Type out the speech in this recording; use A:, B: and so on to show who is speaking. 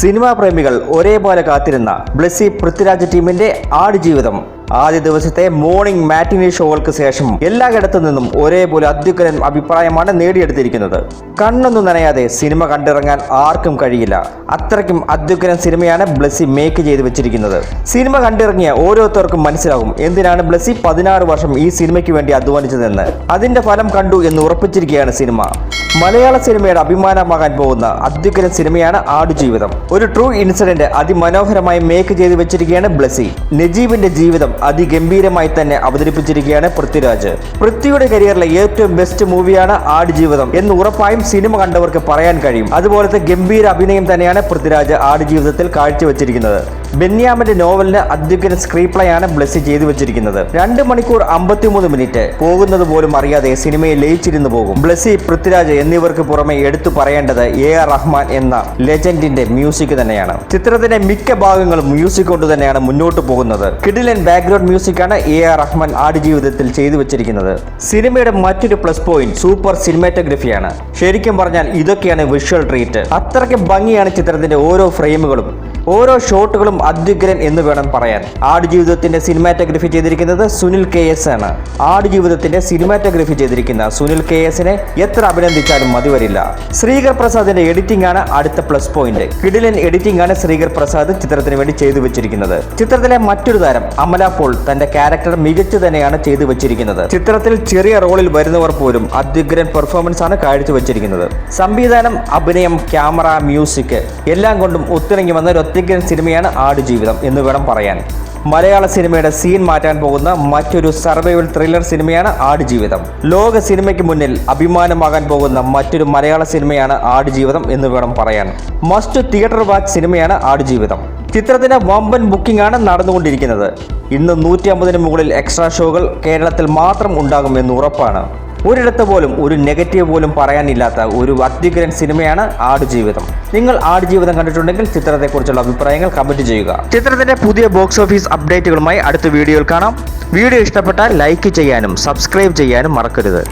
A: Cinema പ്രേമികൾ ഒരേപോലെ കാത്തിരുന്ന ബ്ലസ്സി പൃഥ്വിരാജ് ടീമിന്റെ ആടുജീവിതം ആദ്യ ദിവസത്തെ മോർണിംഗ് മാറ്റിനി ഷോകൾക്ക് ശേഷം എല്ലായിടത്തു നിന്നും ഒരേപോലെ അത്യുഗ്രൻ അഭിപ്രായമാണ് നേടിയെടുത്തിരിക്കുന്നത്. കണ്ണൊന്നും നനയാതെ സിനിമ കണ്ടിറങ്ങാൻ ആർക്കും കഴിയില്ല. അത്രയ്ക്കും അത്യുഗ്രൻ സിനിമയാണ് ബ്ലസ്സി മേക്ക് ചെയ്ത് വെച്ചിരിക്കുന്നത്. സിനിമ കണ്ടിറങ്ങിയ ഓരോരുത്തർക്കും മനസ്സിലാകും എന്തിനാണ് ബ്ലസ്സി പതിനാറ് വർഷം ഈ സിനിമയ്ക്ക് വേണ്ടി അധ്വാനിച്ചതെന്ന്. അതിന്റെ ഫലം കണ്ടു എന്ന് ഉറപ്പിച്ചിരിക്കുകയാണ് സിനിമ. മലയാള സിനിമയുടെ അഭിമാനമാകാൻ പോകുന്ന അത്യുഗ്രൻ സിനിമയാണ് ആടുജീവിതം. ഒരു ട്രൂ ഇൻസിഡന്റ് അതിമനോഹരമായി മേക്ക് ചെയ്ത് വെച്ചിരിക്കുകയാണ് ബ്ലസി. നജീബിന്റെ ജീവിതം അതിഗംഭീരമായി തന്നെ അവതരിപ്പിച്ചിരിക്കുകയാണ് പൃഥ്വിരാജ്. പൃഥ്വിയുടെ കരിയറിലെ ഏറ്റവും ബെസ്റ്റ് മൂവിയാണ് ആടുജീവിതം എന്ന് ഉറപ്പായും സിനിമ കണ്ടവർക്ക് പറയാൻ കഴിയും. അതുപോലത്തെ ഗംഭീര അഭിനയം തന്നെയാണ് പൃഥ്വിരാജ് ആടുജീവിതത്തിൽ കാഴ്ചവെച്ചിരിക്കുന്നത്. ബെന്യാമിന്റെ നോവലിന് അത്യുഗ്രൻ സ്ക്രീൻ പ്ലേയാണ് ബ്ലസ്സി ചെയ്തു വെച്ചിരിക്കുന്നത്. രണ്ട് മണിക്കൂർ അമ്പത്തിമൂന്ന് മിനിറ്റ്. പോകുന്നത് പോലും അറിയാതെ സിനിമയിൽ ലയിച്ചിരുന്നു പോകും. ബ്ലസ്സി പൃഥ്വിരാജ് എന്നിവർക്ക് പുറമെ എടുത്തു പറയേണ്ടത് എ ആർ റഹ്മാൻ എന്ന ലെജൻഡിന്റെ മ്യൂസിക് തന്നെയാണ്. ചിത്രത്തിന്റെ മിക്ക ഭാഗങ്ങളും മ്യൂസിക് കൊണ്ട് തന്നെയാണ് മുന്നോട്ട് പോകുന്നത്. കിഡിലൻ ബാക്ക്ഗ്രൗണ്ട് മ്യൂസിക്കാണ് എ ആർ റഹ്മാൻ ആടുജീവിതത്തിൽ ചെയ്തു വെച്ചിരിക്കുന്നത്. സിനിമയുടെ മറ്റൊരു പ്ലസ് പോയിന്റ് സൂപ്പർ സിനിമാറ്റോഗ്രഫിയാണ് ശരിക്കും പറഞ്ഞാൽ ഇതൊക്കെയാണ് വിഷ്വൽ ട്രീറ്റ്. അത്രയ്ക്ക് ഭംഗിയാണ് ചിത്രത്തിന്റെ ഓരോ ഫ്രെയിമുകളും. ഓരോ ഷോട്ടുകളും അത്യുഗ്രൻ എന്ന് വേണം പറയാൻ. ആടുജീവിതത്തിന്റെ സിനിമാറ്റോഗ്രഫി ചെയ്തിരിക്കുന്നത് സുനിൽ കെ എസ് ആണ്. ആടുജീവിതത്തിന്റെ സിനിമാറ്റോഗ്രഫി ചെയ്തിരിക്കുന്ന സുനിൽ കെ എസിനെ എത്ര അഭിനന്ദിച്ചാലും മതി വരില്ല ശ്രീകർ പ്രസാദിന്റെ എഡിറ്റിംഗ് ആണ് അടുത്ത പ്ലസ് പോയിന്റ് കിടിലൻ എഡിറ്റിംഗ് ആണ് ശ്രീകർ പ്രസാദ് ചിത്രത്തിന് വേണ്ടി ചെയ്തു വെച്ചിരിക്കുന്നത്. ചിത്രത്തിലെ മറ്റൊരു താരം അമല പോൾ തന്റെ ക്യാരക്ടർ മികച്ചു തന്നെയാണ് ചെയ്തു വെച്ചിരിക്കുന്നത്. ചിത്രത്തിൽ ചെറിയ റോളിൽ വരുന്നവർ പോലും അത്യുഗ്രൻ പെർഫോമൻസ് ആണ് കാഴ്ചവെച്ചിരിക്കുന്നത് സംവിധാനം അഭിനയം ക്യാമറ മ്യൂസിക് എല്ലാം കൊണ്ടും ഒത്തിണങ്ങി വന്ന ഒരു ഒറ്റയ്ക്കൻ സിനിമയാണ് ആടുജീവിതം എന്ന് വേണം പറയാൻ. മലയാള സിനിമയുടെ സീൻ മാറ്റാൻ പോകുന്ന മറ്റൊരു സർവൈവൽ ത്രില്ലർ സിനിമയാണ് ആടുജീവിതം. ലോക സിനിമയ്ക്ക് മുന്നിൽ അഭിമാനമാകാൻ പോകുന്ന മറ്റൊരു മലയാള സിനിമയാണ് ആടുജീവിതം എന്ന് വേണം പറയാൻ. മസ്റ്റ് തിയേറ്റർ വാച്ച് സിനിമയാണ് ആടുജീവിതം. ചിത്രത്തിന് വമ്പൻ ബുക്കിംഗ് ആണ് നടന്നുകൊണ്ടിരിക്കുന്നത്. ഇന്ന് നൂറ്റി അമ്പതിന് മുകളിൽ എക്സ്ട്രാ ഷോകൾ കേരളത്തിൽ മാത്രം ഉണ്ടാകുമെന്ന് ഉറപ്പാണ്. ഒരിടത്ത് പോലും ഒരു നെഗറ്റീവ് പോലും പറയാനില്ലാത്ത ഒരു അത്യുഗ്രൻ സിനിമയാണ് ആടുജീവിതം. നിങ്ങൾ ആടുജീവിതം കണ്ടിട്ടുണ്ടെങ്കിൽ ചിത്രത്തെക്കുറിച്ചുള്ള അഭിപ്രായങ്ങൾ കമന്റ് ചെയ്യുക. ചിത്രത്തിന്റെ പുതിയ ബോക്സ് ഓഫീസ് അപ്ഡേറ്റുകളുമായി അടുത്ത വീഡിയോയിൽ കാണാം. വീഡിയോ ഇഷ്ടപ്പെട്ടാൽ ലൈക്ക് ചെയ്യാനും സബ്സ്ക്രൈബ് ചെയ്യാനും മറക്കരുത്.